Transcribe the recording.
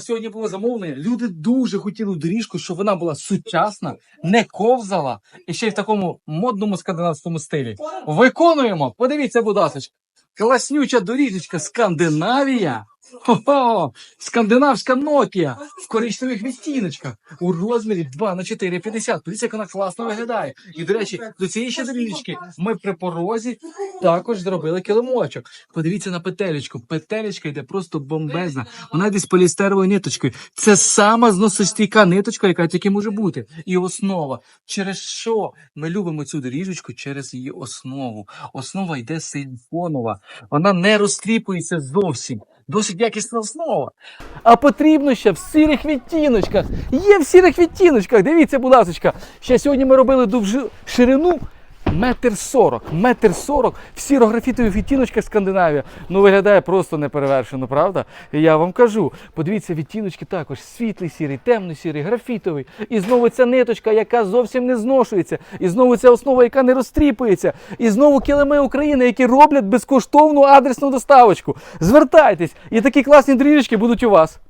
Сьогодні було замовлення. Люди дуже хотіли доріжку, щоб вона була сучасна, не ковзала і ще й в такому модному скандинавському стилі. Виконуємо. Подивіться, будь ласка. Класнюча доріжечка Скандинавія. Хо-хо! Скандинавська Nokia в коричневих відтіночках у розмірі 2 на 4,50. Подивіться, як вона класно виглядає. І, до речі, до цієї ще доріжечки ми при порозі також зробили килимочок. Подивіться на петелечку. Петелечка йде просто бомбезна. Вона йде з полістеровою ниточкою. Це сама зносостійка ниточка, яка тільки може бути. І основа. Через що ми любимо цю доріжечку? Через її основу. Основа йде силіконова. Вона не розтріпується зовсім. Досить якісна основа. А потрібно ще в сірих відтіночках. Є в сірих відтіночках. Дивіться, будь ласка. Ще сьогодні ми робили довжу ширину метр сорок. Метр сорок в сірографітових відтіночках Скандинавія. Ну виглядає просто неперевершено, правда? Я вам кажу. Подивіться, відтіночки також світлий сірий, темний сірий, графітовий. І знову ця ниточка, яка зовсім не зношується. І знову ця основа, яка не розтріпується. І знову килими України, які роблять безкоштовну адресну доставочку. Звертайтесь, і такі класні дріжечки будуть у вас.